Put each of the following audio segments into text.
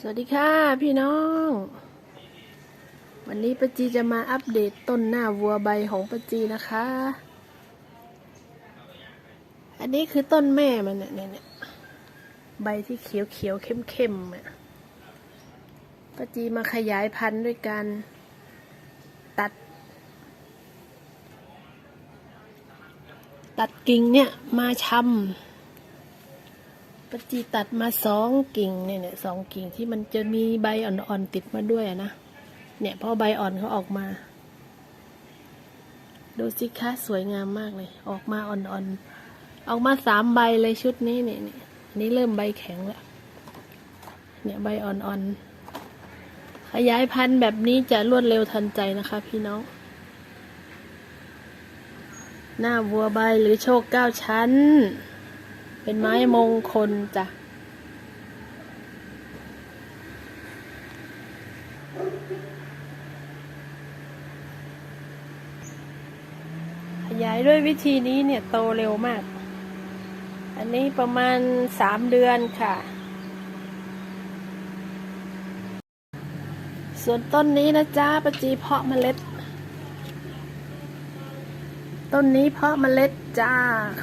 สวัสดีค่ะพี่น้อง วันนี้ปาจีจะมาอัปเดตต้นหน้าวัวใบของปาจีนะคะ อันนี้คือต้นแม่มันเนี่ยเนี่ยใบที่เขียวเขียวเข้มเข้มอะปาจีมาขยายพันธุ์ด้วยการตัด ตัดกิ่งเนี่ยมาชำ ปจีตัดมาสองกิ่งเนี่ยเนี่ยสองกิ่งที่มันจะมีใบอ่อนๆติดมาด้วยนะ เนี่ยพอใบอ่อนเขาออกมา ดูสิคะสวยงามมากเลย ออกมาอ่อนๆ ออกมาสามใบเลยชุดนี้เนี่ยเนี่ยนี่เริ่มใบแข็งแล้ว เนี่ยใบอ่อนๆ ขยายพันธุ์แบบนี้จะรวดเร็วทันใจนะคะ พี่น้อง หน้าวัวใบหรือโชคเก้าชั้น เป็นไม้มงคลจ้ะขยายด้วยวิธีนี้เนี่ยโตเร็วมาก อันนี้ประมาณสามเดือนค่ะ ส่วนต้นนี้นะจ๊ะปจีเพาะเมล็ด ต้นนี้เพาะเมล็ดจ้า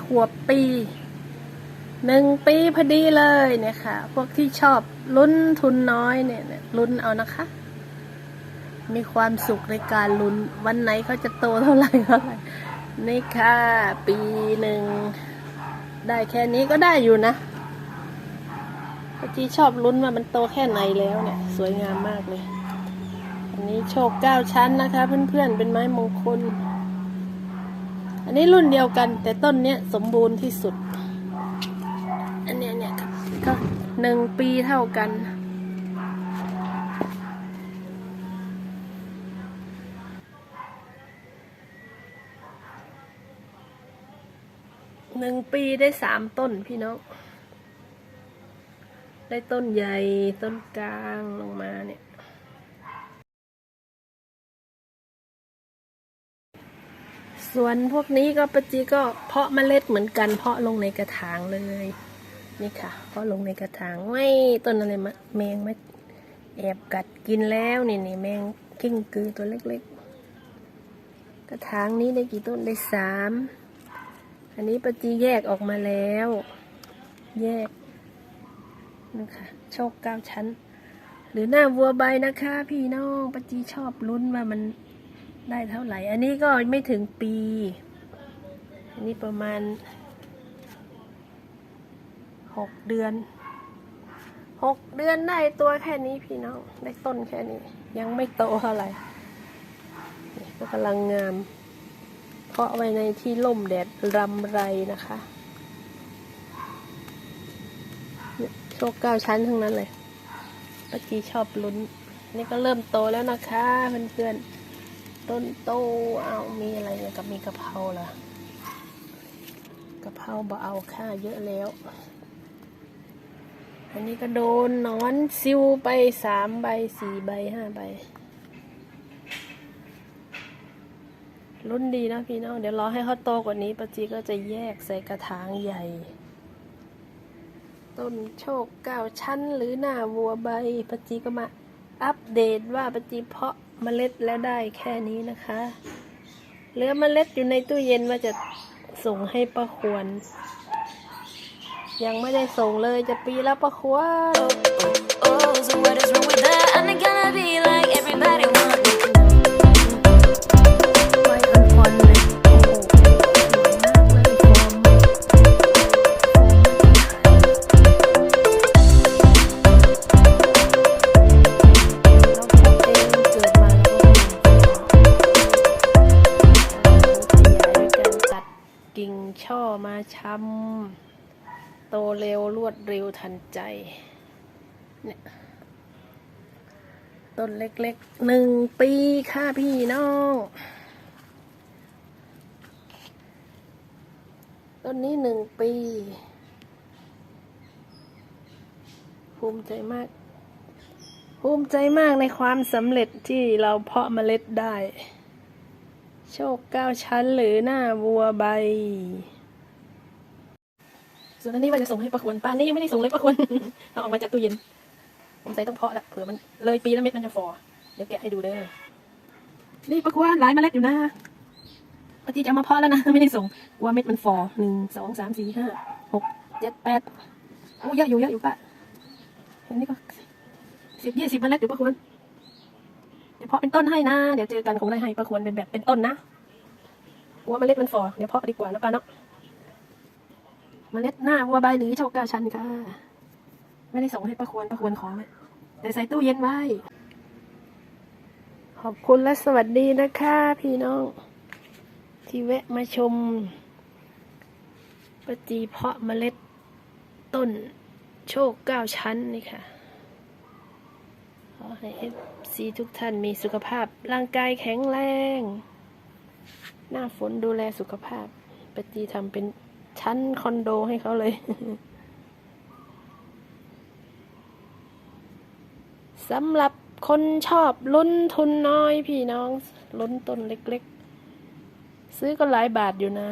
ขวบปี หนึ่งปีพอดีเลยเนี่ยค่ะ พวกที่ชอบลุ้นทุนน้อยเนี่ยลุ้นเอานะคะ มีความสุขในการลุ้นวันไหนเขาจะโตเท่าไหร่เท่าไหร่นี่ค่ะ ปีหนึ่งได้แค่นี้ก็ได้อยู่นะปจีชอบลุ้นว่ามันโตแค่ไหนแล้วเนี่ย สวยงามมากเลย อันนี้โชคเก้าชั้นนะคะ เพื่อนๆเป็นไม้มงคล อันนี้รุ่นเดียวกัน แต่ต้นเนี้ยสมบูรณ์ที่สุด ก็หนึ่งปีเท่ากัน หนึ่งปีได้สามต้นพี่น้อง ได้ต้นใหญ่ต้นกลางลงมาเนี่ยส่วนพวกนี้ก็ปจีก็เพาะเมล็ดเหมือนกันเพาะลงในกระถางเลย นี่ค่ะเพาะลงในกระถางไม่ต้นอะไรมาแมงมาแอบกัดกินแล้วนี่นี่แมงกิ้งกือตัวเล็กๆ กระถางนี้ได้กี่ต้นได้สามอันนี้ปะจีแยกออกมาแล้ว แยกนี่ค่ะโชคเก้าชั้น หรือหน้าวัวใบนะคะ พี่น้องปะจีชอบลุ้นว่ามันได้เท่าไหร่ อันนี้ก็ไม่ถึงปี อันนี้ประมาณ หกเดือนหกเดือนได้ตัวแค่นี้พี่น้อง ได้ต้นแค่นี้ ยังไม่โตเท่าไหร่ก็กำลังงาม เพาะไว้ในที่ร่มแดดรำไรนะคะโชคเก้าชั้นทั้งนั้นเลยป้าจีชอบลุ้น นี่ก็เริ่มโตแล้วนะคะเพื่อนๆ ต้นโตเอามีอะไรเนี่ยกับมีกะเพราล่ะกะเพราบ่เอาค่าเยอะแล้ว อันนี้ก็โดนนอนซิวไปสามใบสี่ใบห้าใบรุ่นดีนะพี่น้อง เดี๋ยวรอให้เขาโตกว่านี้ปะจีก็จะแยกใส่กระถางใหญ่ ต้นโชคเก้าชั้นหรือหน้าวัวใบปะจีก็มาอัปเดตว่าปะจีเพาะเมล็ดแล้วได้แค่นี้นะคะ เหลือเมล็ดอยู่ในตู้เย็นว่าจะส่งให้ป้าควร ยังไม่ได้ส่งเลยจะปีแล้วป้าควร Oh, so what is wrong with that? I'm not gonna be like everybody wants. ไว้อ่อนๆเลยโอ้โหสวยมาเลยพร้อมเราตีเกิดมาแล้วไงขยายด้วยการตัดกิ่งช่อมาช้ำ โตเร็วรวดเร็วทันใจ เนี่ย ต้นเล็กๆหนึ่งปีค่ะพี่น้อง ต้นนี้หนึ่งปี ภูมิใจมาก ภูมิใจมากในความสำเร็จที่เราเพาะเมล็ดได้ โชคเก้าชั้นหรือหน้าวัวใบ ส่วนอันนี้ว่าจะส่งให้ประควรป้านนี่ยังไม่ได้ส่งเลยประควรเอาออกมาจากตู้เย็น ผมใส่ต้องเพาะละเผื่อมันเลยปีแล้วเม็ดมันจะฟอเดี๋ยวแกะให้ดูเด้อนี่ประกวนหลายเมล็ดอยู่นะปฏิจะมาเพาะแล้วนะไม่ได้ส่งกลัวเม็ดมันฟอหนึ่งสองสามสี่ห้าหกเจ็ดแปดโอ้เยอะอยู่เยอะอยู่ปะเห็นนี่ก็สิบยี่สิบเมล็ดอยู่ประควรเดี๋ยวเพาะเป็นต้นให้นะ เดี๋ยวเจอกันคงได้ให้ประควรเป็นแบบเป็นต้นนะกลัวเมล็ดมันฟอเดี๋ยวเพาะดีกว่าแล้วปะเนาะ เมล็ดหน้าวัวใบหรือโชคเก้าชั้นค่ะ ไม่ได้ส่งให้ประควรประควรขอแต่ใส่ตู้เย็นไว้ ขอบคุณและสวัสดีนะคะ พี่น้อง ที่แวะมาชมปจีเพาะเมล็ดต้นโชคเก้าชั้นนี่ค่ะ ขอให้เอฟซีทุกท่านมีสุขภาพ ร่างกายแข็งแรง หน้าฝนดูแลสุขภาพปจีทำเป็น ชั้นคอนโดให้เขาเลยสำหรับคนชอบลุ้นทุนน้อยพี่น้องลุ้นต้นเล็กๆ ซื้อก็หลายบาทอยู่นะ